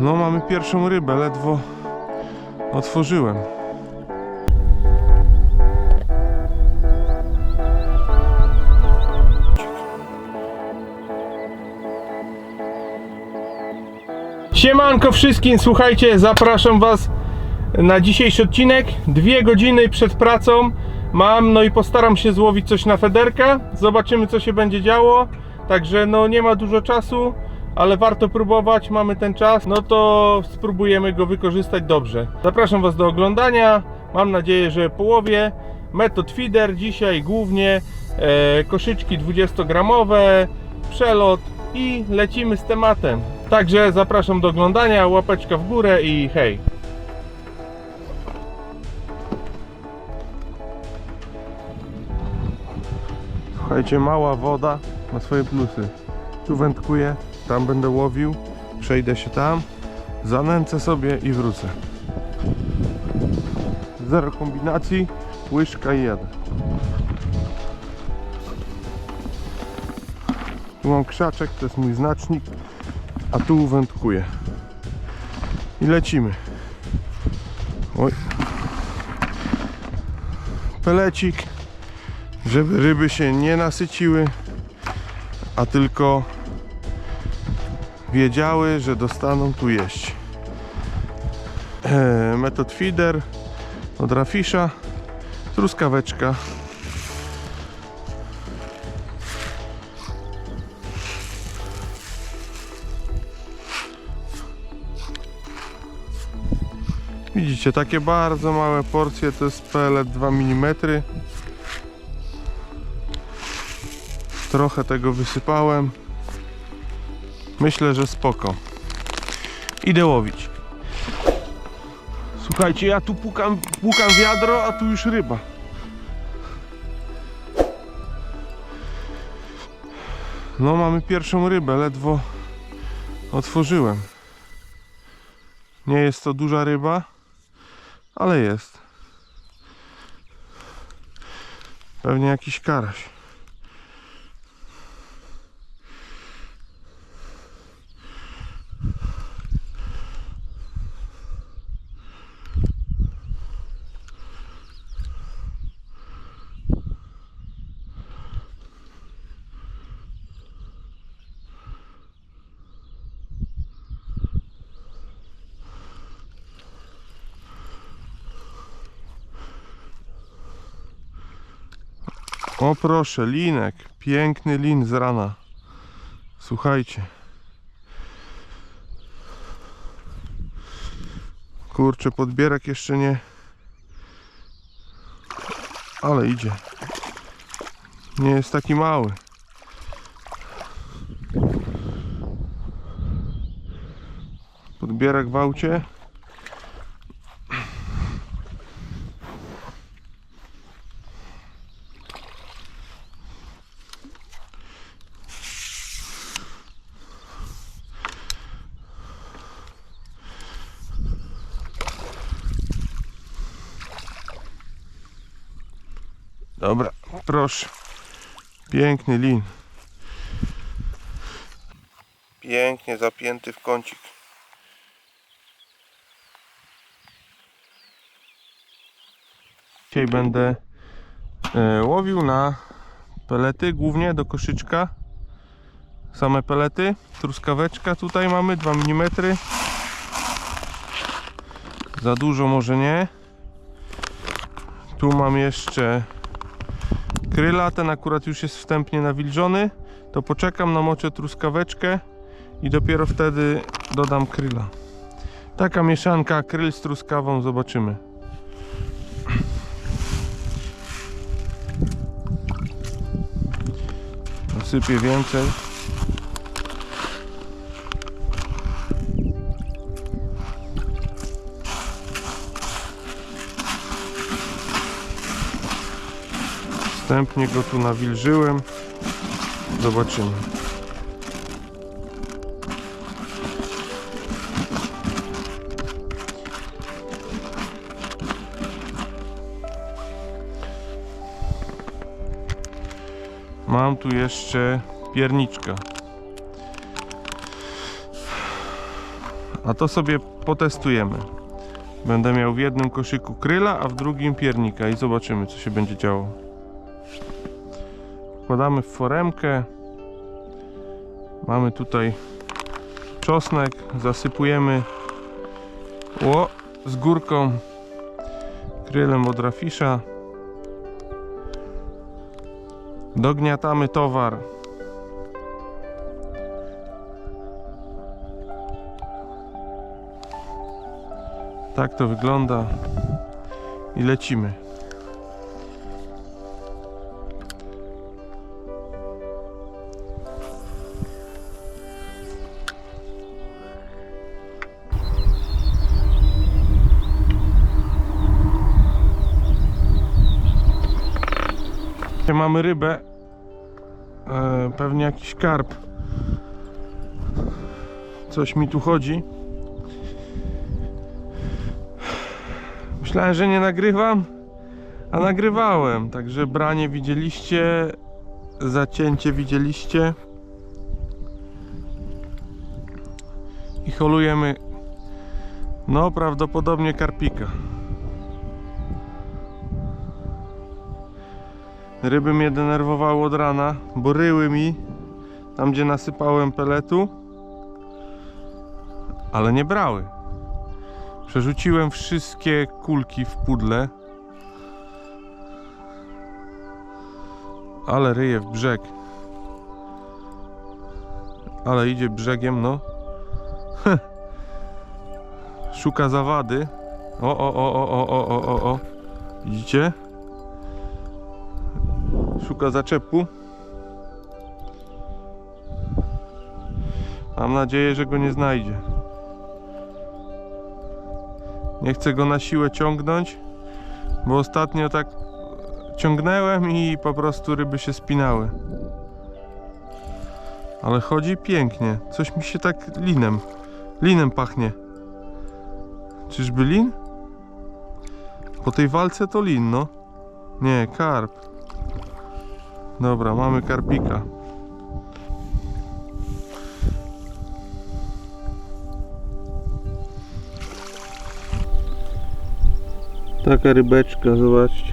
No mamy pierwszą rybę, ledwo otworzyłem. Siemanko wszystkim, słuchajcie, zapraszam was na dzisiejszy odcinek. Dwie godziny przed pracą mam, no i postaram się złowić coś na federka. Zobaczymy co się będzie działo. Także no nie ma dużo czasu, ale warto próbować, mamy ten czas. No to spróbujemy go wykorzystać dobrze. Zapraszam was do oglądania. Mam nadzieję, że połowie. Metod feeder dzisiaj głównie e, koszyczki 20-gramowe, przelot i lecimy z tematem. Także zapraszam do oglądania, łapeczka w górę i hej! Słuchajcie, mała woda ma swoje plusy. Tu wędkuję, tam będę łowił, przejdę się tam, zanęcę sobie i wrócę. Zero kombinacji, łyżka i jadę. Tu mam krzaczek, to jest mój znacznik, a tu wędkuję. I lecimy. Oj. Pelecik, żeby ryby się nie nasyciły, a tylko wiedziały, że dostaną tu jeść. E, metod feeder od Rafisza, truskaweczka. Widzicie, takie bardzo małe porcje to jest pelet 2 mm. Trochę tego wysypałem. Myślę, że spoko. Idę łowić. Słuchajcie, ja tu pukam, pukam wiadro, a tu już ryba. No, mamy pierwszą rybę, ledwo otworzyłem. Nie jest to duża ryba, ale jest. Pewnie jakiś karaś. O proszę, linek. Piękny lin z rana. Słuchajcie. Kurczę, podbierak jeszcze nie. Ale idzie. Nie jest taki mały. Podbierak w aucie. Dobra, proszę. Piękny lin. Pięknie zapięty w kącik. Dzisiaj będę e, łowił na pelety, głównie do koszyczka. Same pelety, truskaweczka tutaj mamy 2 mm. Za dużo może nie. Tu mam jeszcze kryla, ten akurat już jest wstępnie nawilżony. To poczekam, namoczę truskaweczkę i dopiero wtedy dodam kryla. Taka mieszanka kryl z truskawą, zobaczymy. Nasypię więcej. Wstępnie go tu nawilżyłem. Zobaczymy. Mam tu jeszcze pierniczka. A to sobie potestujemy. Będę miał w jednym koszyku kryla, a w drugim piernika i zobaczymy co się będzie działo. Wkładamy w foremkę. Mamy tutaj czosnek, zasypujemy o, z górką krylem od rafisza. Dogniatamy towar. Tak to wygląda i lecimy. Mamy rybę. E, pewnie jakiś karp. Coś mi tu chodzi. Myślałem, że nie nagrywam, a nagrywałem. Także branie widzieliście, zacięcie widzieliście. I holujemy, no prawdopodobnie karpika. Ryby mnie denerwowały od rana, bo ryły mi tam, gdzie nasypałem peletu, ale nie brały. Przerzuciłem wszystkie kulki w pudle, ale ryje w brzeg. Ale idzie brzegiem, no. Szuka zawady. O, o, o, o, o, o, o, o. Widzicie? Szuka zaczepu. Mam nadzieję, że go nie znajdzie. Nie chcę go na siłę ciągnąć, bo ostatnio tak ciągnęłem i po prostu ryby się spinały. Ale chodzi pięknie. Coś mi się tak linem. Linem pachnie. Czyżby lin? Po tej walce to lin, no. Nie, karp. Dobra, mamy karpika. Taka rybeczka, zobaczcie.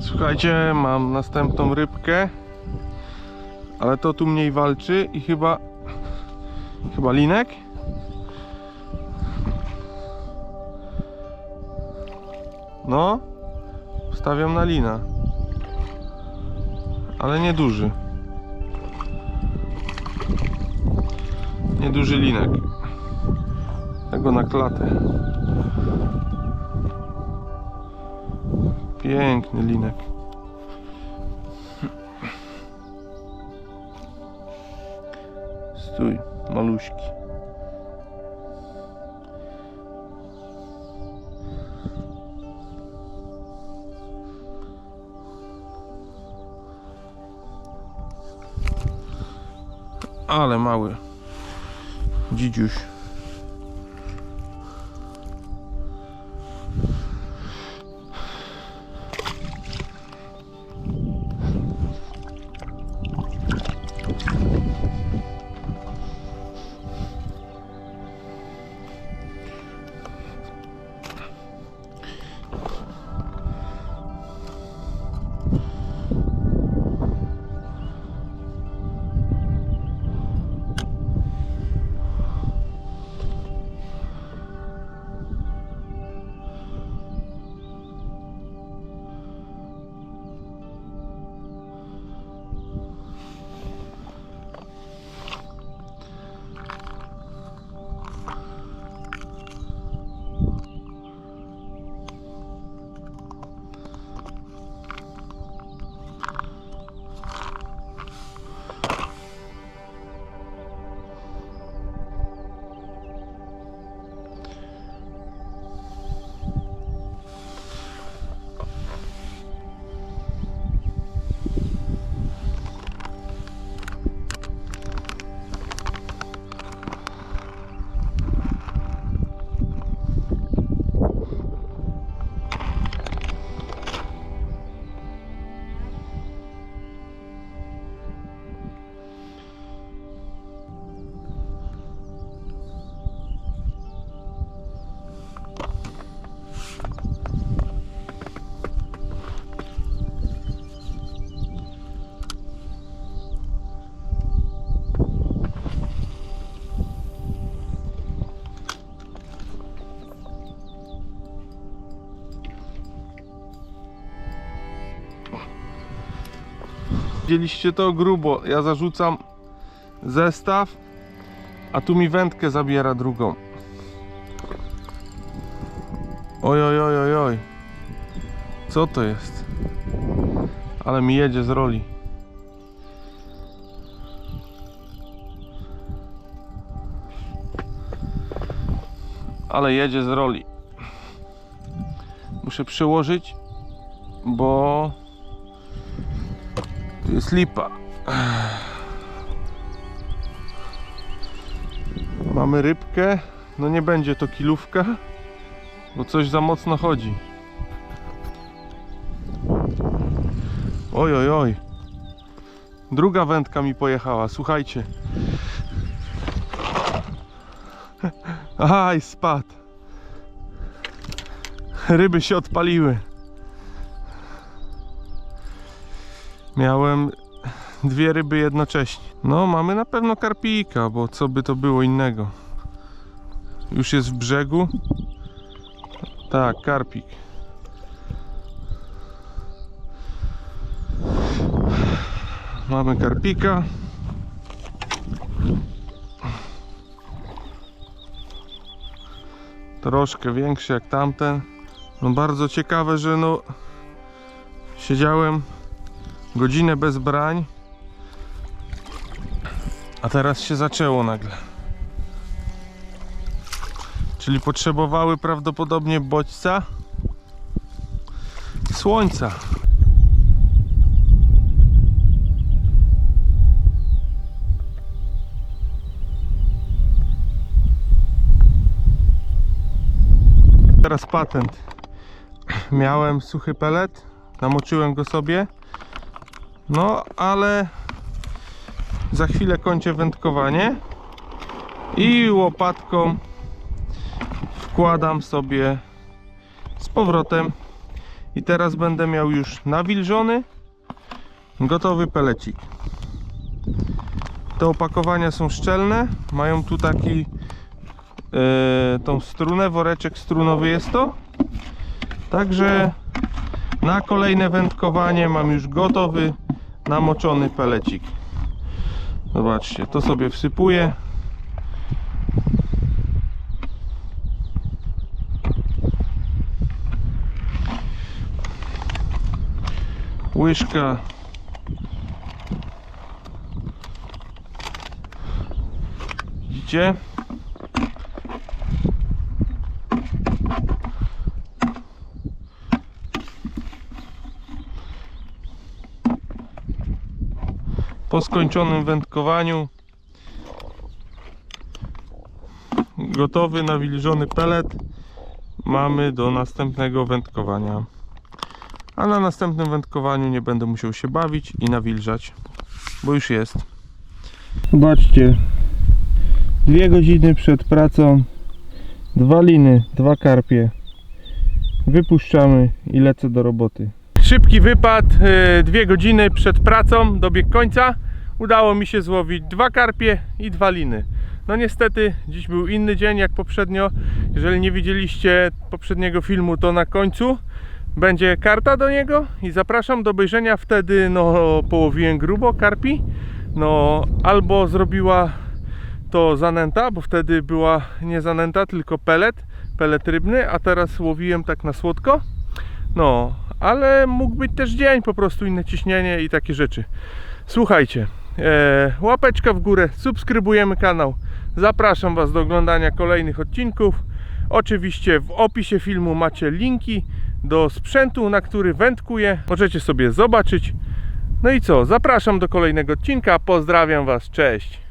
Słuchajcie, mam następną rybkę. Ale to tu mniej walczy i chyba chyba linek. No, stawiam na lina. Ale nie duży. Nieduży linek. Tego na klatę. Piękny linek. Stój, maluśki. Ale mały. Dzidziuś. Widzieliście to grubo. Ja zarzucam zestaw, a tu mi wędkę zabiera drugą. Oj, oj, oj, oj, oj. Co to jest? Ale mi jedzie z roli. Ale jedzie z roli. Muszę przełożyć, bo jest lipa. Mamy rybkę. No nie będzie to kilówka, bo coś za mocno chodzi. Oj, oj, oj. Druga wędka mi pojechała, słuchajcie. Aj, spadł. Ryby się odpaliły. Miałem dwie ryby jednocześnie. No, mamy na pewno karpika, bo co by to było innego. Już jest w brzegu. Tak, karpik. Mamy karpika. Troszkę większy jak tamten. No bardzo ciekawe, że no siedziałem godzinę bez brań, a teraz się zaczęło nagle. Czyli potrzebowały prawdopodobnie bodźca słońca. Teraz patent. Miałem suchy pelet, namoczyłem go sobie. No, ale za chwilę kończę wędkowanie i łopatką wkładam sobie z powrotem. I teraz będę miał już nawilżony gotowy pelecik. Te opakowania są szczelne mają tu taki e, tą strunę, woreczek strunowy jest to. Także na kolejne wędkowanie mam już gotowy namoczony pelecik. Zobaczcie, to sobie wsypuję. Łyżka. Widzicie po skończonym wędkowaniu gotowy nawilżony pelet mamy do następnego wędkowania a na następnym wędkowaniu nie będę musiał się bawić i nawilżać, bo już jest. Zobaczcie, dwie godziny przed pracą, dwa liny, dwa karpie. Wypuszczamy i lecę do roboty. Szybki wypad, e, dwie godziny przed pracą, dobieg końca. Udało mi się złowić dwa karpie i dwa liny. No niestety, dziś był inny dzień jak poprzednio. Jeżeli nie widzieliście poprzedniego filmu, to na końcu będzie karta do niego i zapraszam do obejrzenia. Wtedy no, połowiłem grubo karpi. No, albo zrobiła to zanęta, bo wtedy była nie zanęta, tylko pelet, pelet rybny, a teraz łowiłem tak na słodko. No, ale mógł być też dzień, po prostu inne ciśnienie i takie rzeczy. Słuchajcie, e, łapeczka w górę, subskrybujemy kanał. Zapraszam Was do oglądania kolejnych odcinków. Oczywiście w opisie filmu macie linki do sprzętu, na który wędkuję. Możecie sobie zobaczyć. No i co? Zapraszam do kolejnego odcinka. Pozdrawiam Was. Cześć.